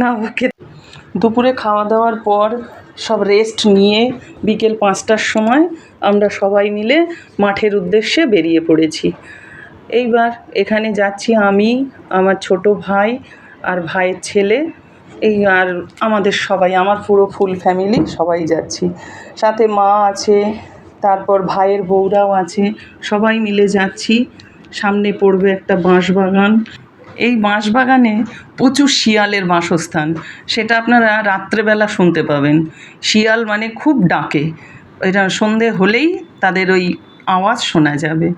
না, ওকে। দুপুরে খাওয়া দাওয়ার পর সব রেস্ট নিয়ে বিকেল পাঁচটার সময় আমরা সবাই মিলে মাঠের উদ্দেশ্যে বেরিয়ে পড়েছি। এইবার এখানে যাচ্ছি আমি, আমার ছোট ভাই আর ভাইয়ের ছেলে। এই আর আমাদের সবাই, আমার পুরো ফুল ফ্যামিলি সবাই যাচ্ছি। সাথে মা আছে, তারপর ভাইয়ের বউরাও আছে। সবাই মিলে যাচ্ছি। সামনে পড়বে একটা বাঁশ বাগান এই বাঁশবাগানে প্রচুর শিয়ালের বাসস্থান। সেটা আপনারা রাত্রেবেলা শুনতে পাবেন। শিয়াল মানে খুব ডাকে। এটা সন্ধে হলেই তাদের ওই আওয়াজ শোনা যাবে।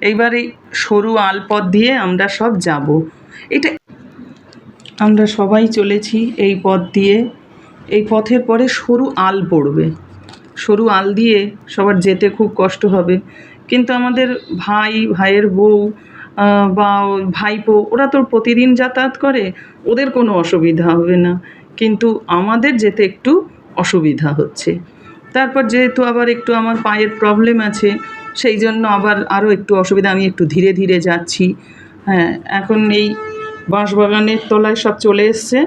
এইবার এই সরু আলপথ দিয়ে আমরা সব যাব। এটা আমরা সবাই চলেছি এই পথ দিয়ে। এই পথের পরে সরু আল পড়বে। সরু আল দিয়ে সবার যেতে খুব কষ্ট হবে। কিন্তু আমাদের ভাই, ভাইয়ের বউ বা ভাইপো, ওরা তো প্রতিদিন যাতায়াত করে, ওদের কোনো অসুবিধা হবে না। কিন্তু আমাদের যেতে একটু অসুবিধা হচ্ছে। তারপর যেহেতু আবার একটু আমার পায়ের প্রবলেম আছে, সেই জন্য আবার আরও একটু অসুবিধা, আমি একটু ধীরে ধীরে যাচ্ছি। হ্যাঁ এখন এই বাঁশবাগানের তলায় সব চলে এসছে।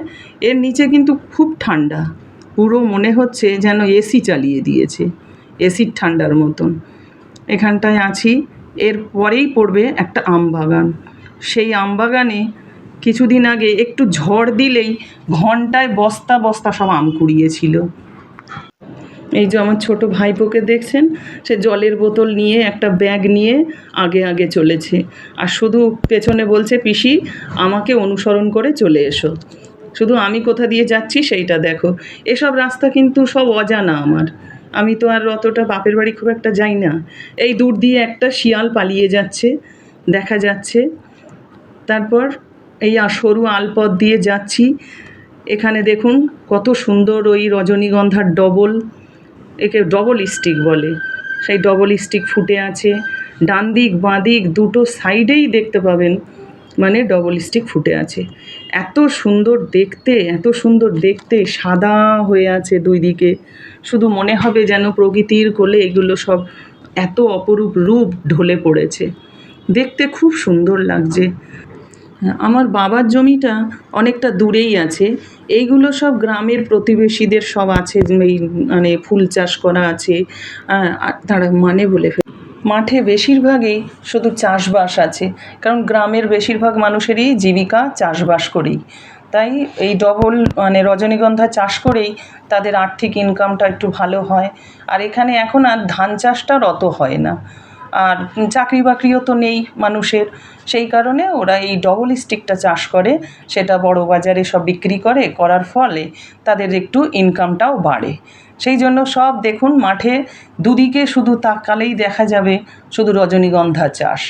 এর নিচে কিন্তু খুব ঠান্ডা। পুরো মনে হচ্ছে যেন এসি চালিয়ে দিয়েছে। এসির ঠান্ডার মতন। এখানটায় আছি। এর পরেই পড়বে একটা আম বাগান। সেই আম বাগানে কিছুদিন আগে একটু ঝড় দিলেই ঘন্টায় বস্তা বস্তা সব আম কুড়িয়েছিল। এই যে আমার ছোট ভাইপোকে দেখছেন, সে জলের বোতল নিয়ে একটা ব্যাগ নিয়ে আগে আগে চলেছে। আর শুধু পেছনে বলছে, পিসি, আমাকে অনুসরণ করে চলে এসো। শুধু আমি কোথা দিয়ে যাচ্ছি সেইটা দেখো। এসব রাস্তা কিন্তু সব অজানা আমার। আমি তো আর অতটা বাপের বাড়ি খুব একটা যাই না। এই দূর দিয়ে একটা শিয়াল পালিয়ে যাচ্ছে, দেখা যাচ্ছে। তারপর এই সরু আলপথ দিয়ে যাচ্ছি। এখানে দেখুন কত সুন্দর ওই রজনীগন্ধার ডবল, একে ডবল স্টিক বলে। সেই ডবল স্টিক ফুটে আছে। ডান দিক, বাঁ দিক দুটো সাইডেই দেখতে পাবেন মানে ডবল স্টিক ফুটে আছে। এত সুন্দর দেখতে, এত সুন্দর দেখতে সাদা হয়ে আছে দুই দিকে। শুধু মনে হবে যেন প্রকৃতির কোলে এগুলো সব এত অপরূপ রূপ ঢলে পড়েছে। দেখতে খুব সুন্দর লাগছে। আমার বাবার জমিটা অনেকটা দূরেই আছে। এইগুলো সব গ্রামের প্রতিবেশীদের সব আছে, এই মানে ফুল চাষ করা আছে। তারা মানে বলে মাঠে বেশিরভাগই শুধু চাষবাস আছে, কারণ গ্রামের বেশিরভাগ মানুষেরই জীবিকা চাষবাস করেই। তাই এই ডবল মানে রজনীগন্ধা চাষ করেই তাদের আর্থিক ইনকামটা একটু ভালো হয়। আর এখানে এখন আর ধান চাষটা অত হয় না। আর চাকরি বাকরিও তো নেই মানুষের। সেই কারণে ওরা এই ডবল স্টিকটা চাষ করে, সেটা বড় বাজারে সব বিক্রি করে, করার ফলে তাদের একটু ইনকামটাও বাড়ে। সেই জন্য সব দেখুন মাঠে দুদিকে শুধু তাকালেই দেখা যাবে, শুধু রজনীগন্ধা চাষ।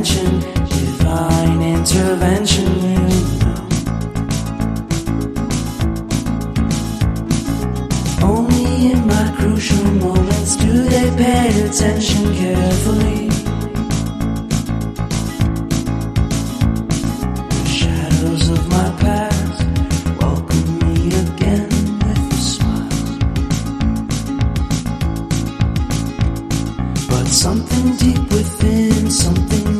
Intervention, divine intervention. Know. Only in my crucial moments do they pay attention carefully. The shadows of my past welcome me again with a smile. But something deep within, something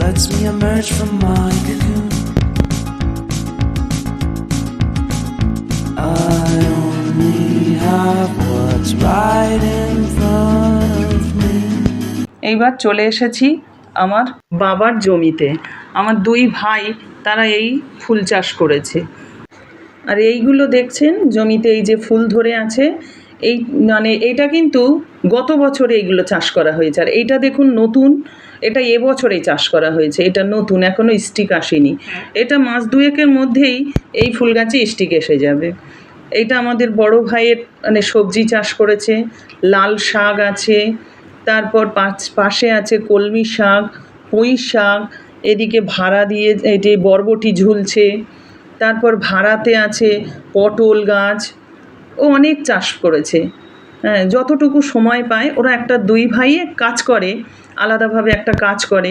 lets me emerge from my cocoon. I only have what's right in front of me. এইবার চলে এসেছি আমার বাবার জমিতে আমার দুই ভাই, তারা এই ফুল চাষ করেছে আর এইগুলো দেখছেন, জমিতে এই যে ফুল ধরে আছে, এই মানে এটা কিন্তু গত বছরে এইগুলো চাষ করা হয়েছে আর এইটা দেখুন নতুন এটা এবছরেই চাষ করা হয়েছে। এটা নতুন এখনও স্টিক আসেনি। এটা মাস দুয়েকের মধ্যেই এই ফুল গাছে স্টিক এসে যাবে। এটা আমাদের বড় ভাইয়ের মানে সবজি চাষ করেছে। লাল শাক আছে, তারপর পাশে আছে কলমি শাক, পুঁই শাক, এদিকে ভাড়া দিয়ে এটি বরবটি ঝুলছে, তারপর ভাড়াতে আছে পটল গাছ। ও অনেক চাষ করেছে। যতটুকু সময় পায়, ওরা একটা দুই ভাইয়ে কাজ করে, আলাদাভাবে একটা কাজ করে।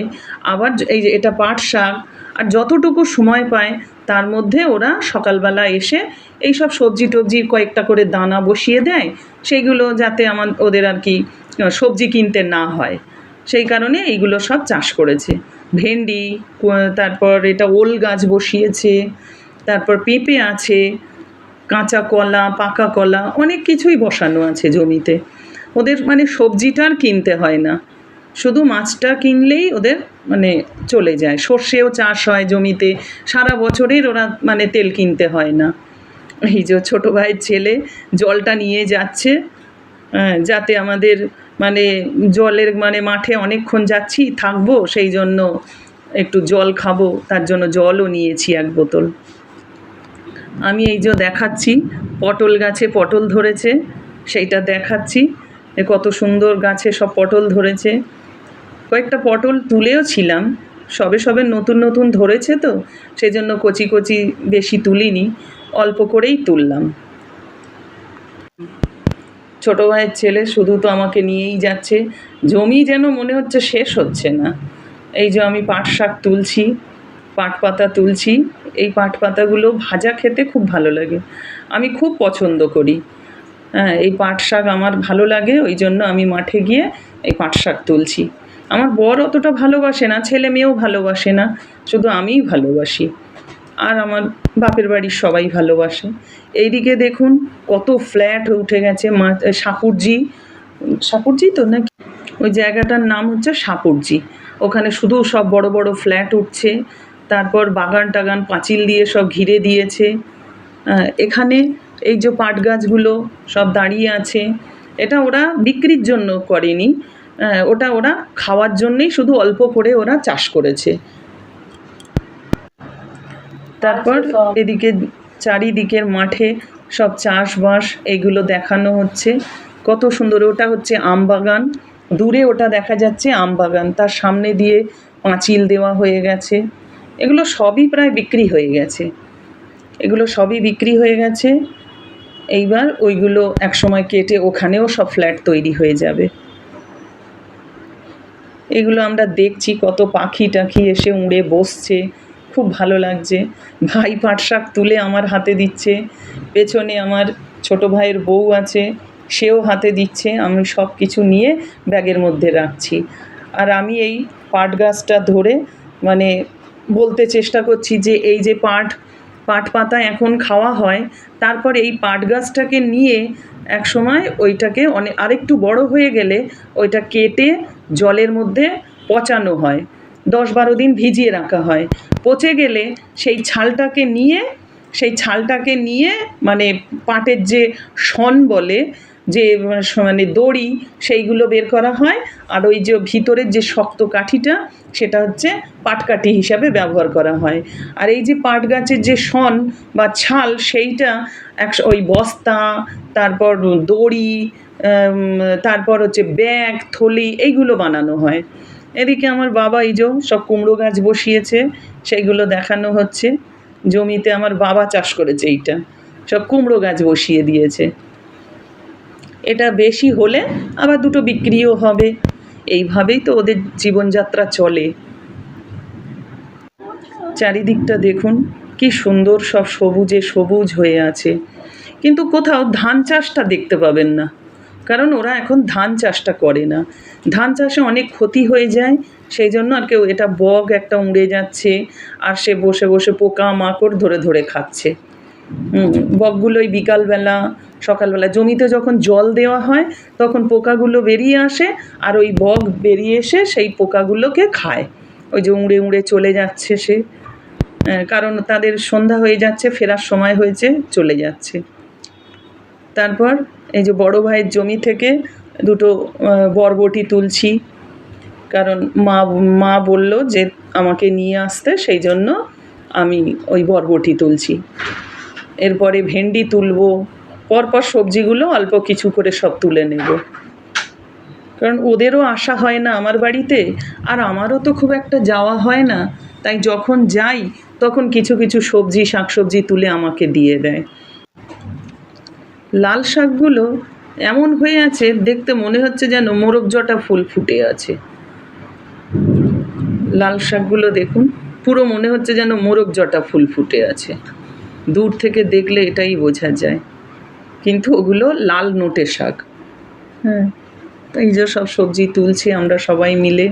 আবার এই যে এটা পাট শাক, আর যতটুকু সময় পায়, তার মধ্যে ওরা সকালবেলা এসে এই সব সবজি টবজি কয়েকটা করে দানা বসিয়ে দেয়, সেইগুলো যাতে আমার ওদের আর কি সবজি কিনতে না হয়। সেই কারণে এইগুলো সব চাষ করেছে। ভেন্ডি তারপর এটা ওল গাছ বসিয়েছে, তারপর পেঁপে আছে কাঁচা কলা পাকা কলা অনেক কিছুই বসানো আছে জমিতে। ওদের মানে সবজিটা আর কিনতে হয় না। শুধু মাছটা কিনলেই ওদের মানে চলে যায়। সর্ষেও চাষ হয় জমিতে। সারা বছরের ওরা মানে তেল কিনতে হয় না। এই যে ছোটো ভাইয়ের ছেলে জলটা নিয়ে যাচ্ছে। হ্যাঁ, যাতে আমাদের মানে জলের মানে মাঠে অনেকক্ষণ যাচ্ছি থাকব সেই জন্য একটু জল খাব। তার জন্য জলও নিয়েছি এক বোতল। আমি এই যে দেখাচ্ছি, পটল গাছে পটল ধরেছে, সেইটা দেখাচ্ছি। কত সুন্দর গাছে সব পটল ধরেছে। কয়েকটা পটল তুলেও ছিলাম সবে সবে নতুন নতুন ধরেছে তো সেই জন্য কচি কচি বেশি তুলিনি, অল্প করেই তুললাম। ছোটো ভাইয়ের ছেলে শুধু তো আমাকে নিয়েই যাচ্ছে, জমি যেন মনে হচ্ছে শেষ হচ্ছে না। এই যে আমি পাট শাক তুলছি পাট পাতা তুলছি। এই পাট পাতাগুলো ভাজা খেতে খুব ভালো লাগে। আমি খুব পছন্দ করি। হ্যাঁ এই পাট শাক আমার ভালো লাগে, ওই জন্য আমি মাঠে গিয়ে এই পাট শাক তুলছি। আমার বর অতটা ভালোবাসে না, ছেলে মেয়েও ভালোবাসে না, শুধু আমিই ভালোবাসি। আর আমার বাপের বাড়ির সবাই ভালোবাসে। এইদিকে দেখুন, কত ফ্ল্যাট উঠে গেছে মা সাপুরজি। সাপুরজি তো নাকি? ওই জায়গাটার নাম হচ্ছে সাপুরজি। ওখানে শুধু সব বড় বড় ফ্ল্যাট উঠছে। তারপর বাগান টাগান পাঁচিল দিয়ে সব ঘিরে দিয়েছে। এখানে এই যে পাট গাছগুলো সব দাঁড়িয়ে আছে এটা ওরা বিক্রির জন্য করেনি। ওটা ওরা খাওয়ার জন্যেই শুধু অল্প করে ওরা চাষ করেছে। তারপর এদিকে চারিদিকের মাঠে সব চাষবাস এগুলো দেখানো হচ্ছে। কত সুন্দর ওটা হচ্ছে আম বাগান। দূরে ওটা দেখা যাচ্ছে আম বাগান। তার সামনে দিয়ে পাঁচিল দেওয়া হয়ে গেছে। এগুলো সবই প্রায় বিক্রি হয়ে গেছে। এগুলো সবই বিক্রি হয়ে গেছে। এইবার ওইগুলো একসময় কেটে ওখানেও সব ফ্ল্যাট তৈরি হয়ে যাবে। এগুলো আমরা দেখছি কত পাখি টাখি এসে উড়ে বসছে। খুব ভালো লাগছে। ভাই পাট শাক তুলে আমার হাতে দিচ্ছে। পেছনে আমার ছোট ভাইয়ের বউ আছে, সেও হাতে দিচ্ছে। আমি সব কিছু নিয়ে ব্যাগের মধ্যে রাখছি। আর আমি এই পাট গাছটা ধরে মানে বলতে চেষ্টা করছি যে এই যে পাট পাট পাতা এখন খাওয়া হয়, তারপর এই পাট গাছটাকে নিয়ে এক সময় ওইটাকে অনেক আরেকটু বড় হয়ে গেলে ওইটা কেটে জলের মধ্যে পচানো হয়। দশ বারো দিন ভিজিয়ে রাখা হয়। পচে গেলে সেই ছালটাকে নিয়ে, সেই ছালটাকে নিয়ে মানে পাটের যে শন বলে যে মানে দড়ি সেইগুলো বের করা হয়। আর ওই যে ভিতরের যে শক্ত কাঠিটা, সেটা হচ্ছে পাটকাঠি হিসাবে ব্যবহার করা হয়। আর এই যে পাট গাছের যে শন বা ছাল, সেইটা এক ওই বস্তা, তারপর দড়ি তারপর হচ্ছে ব্যাগ, থলি, এইগুলো বানানো হয়। এদিকে আমার বাবা এই যে সব কুমড়ো গাছ বসিয়েছে, সেইগুলো দেখানো হচ্ছে। জমিতে আমার বাবা চাষ করেছে এইটা। সব কুমড়ো গাছ বসিয়ে দিয়েছে। এটা বেশি হলে আবার দুটো বিক্রিও হবে। এইভাবেই তো ওদের জীবনযাত্রা চলে। চারিদিকটা দেখুন, কি সুন্দর সব সবুজে সবুজ হয়ে আছে। কিন্তু কোথাও ধান চাষটা দেখতে পাবেন না। কারণ ওরা এখন ধান চাষটা করে না। ধান চাষে অনেক ক্ষতি হয়ে যায়, সেই জন্য আর কেউ, এটা বগ একটা উড়ে যাচ্ছে, আর সে বসে বসে পোকা মাকড় ধরে ধরে খাচ্ছে। বকগুলোই বিকালবেলা, সকালবেলা। জমিতে যখন জল দেওয়া হয়, তখন পোকাগুলো বেরিয়ে আসে, আর ওই বক বেরিয়ে এসে সেই পোকাগুলোকে খায়। ওই যে উড়ে উড়ে চলে যাচ্ছে সে। কারণ তাদের সন্ধ্যা হয়ে যাচ্ছে, ফেরার সময় হয়েছে, চলে যাচ্ছে। তারপর এই যে বড় ভাইয়ের জমি থেকে দুটো বরবটি তুলছি। কারণ মা মা বলল যে, আমাকে নিয়ে আসতে, সেই জন্য আমি ওই বরবটি তুলছি। এরপরে ভেন্ডি তুলবো, পরপর সবজিগুলো অল্প কিছু করে সব তুলে নেব। কারণ ওদেরও আসা হয় না আমার বাড়িতে, আর আমারও তো খুব একটা যাওয়া হয় না, তাই যখন যাই তখন কিছু কিছু সবজি, শাকসবজি তুলে আমাকে দিয়ে দেয়। লাল শাকগুলো এমন হয়ে আছে, দেখতে মনে হচ্ছে যেন মোরগ জটা ফুল ফুটে আছে। লাল শাকগুলো দেখুন, পুরো মনে হচ্ছে যেন মোরগ জটা ফুল ফুটে আছে। দূর থেকে দেখলে এটাই বোঝা যায়। কিন্তু ওগুলো লাল নোটে শাক। হ্যাঁ এই যে সব সবজি তুলছি আমরা সবাই মিলে।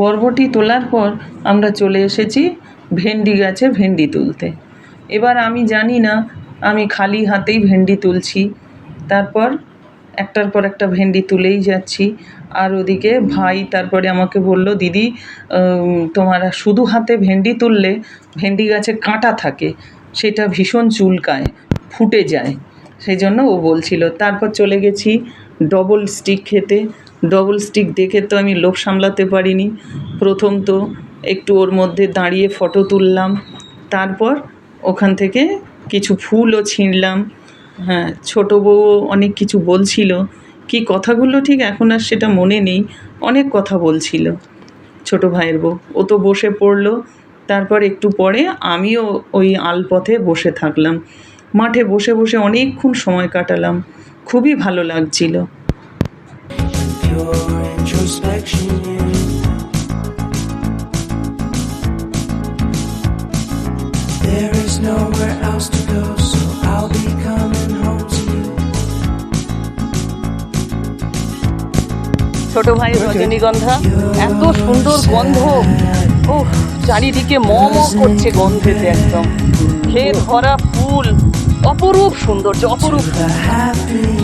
বরবটি তোলার পর আমরা চলে এসেছি ভেন্ডি গাছে ভেন্ডি তুলতে। এবার আমি জানি না, আমি খালি হাতেই ভেন্ডি তুলছি। তারপর একটার পর একটা ভেন্ডি তুলেই যাচ্ছি। আর ওদিকে ভাই তারপরে আমাকে বলল, দিদি তোমার শুধু হাতে ভেন্ডি তুললে ভেন্ডি গাছে কাঁটা থাকে, সেটা ভীষণ চুলকায়, ফুটে যায়। সেই জন্য ও বলছিল। তারপর চলে গেছি ডবল স্টিক খেতে। ডবল স্টিক দেখে তো আমি লোভ সামলাতে পারিনি। প্রথম তো একটু ওর মধ্যে দাঁড়িয়ে ফটো তুললাম, তারপর ওখান থেকে কিছু ফুলও ছিঁড়লাম। হ্যাঁ ছোটো বউ অনেক কিছু বলছিল। কি কথাগুলো ঠিক এখন আর সেটা মনে নেই, অনেক কথা বলছিল ছোট ভাইয়ের বউ। ও তো বসে পড়ল, তারপর একটু পরে আমিও ওই আলপথে বসে থাকলাম। মাঠে বসে বসে অনেকক্ষণ সময় কাটালাম। খুবই ভালো লাগছিল। ছোট ভাই রজনীগন্ধা এত সুন্দর গন্ধ। ও চারিদিকে মম করছে গন্ধেতে একদম। খেয়ে ধরা ফুল অপরূপ সৌন্দর্য অপরূপ।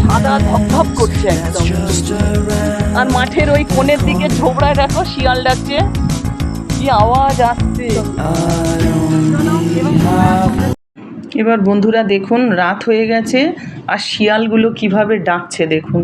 সাদা ধপ করছে একদম। আর মাঠের ওই কোণের দিকে ঝোবড়ায় দেখো, শিয়াল ডাকছে। কি আওয়াজ আসছে। এবার বন্ধুরা দেখুন, রাত হয়ে গেছে, আর শিয়ালগুলো কীভাবে ডাকছে দেখুন।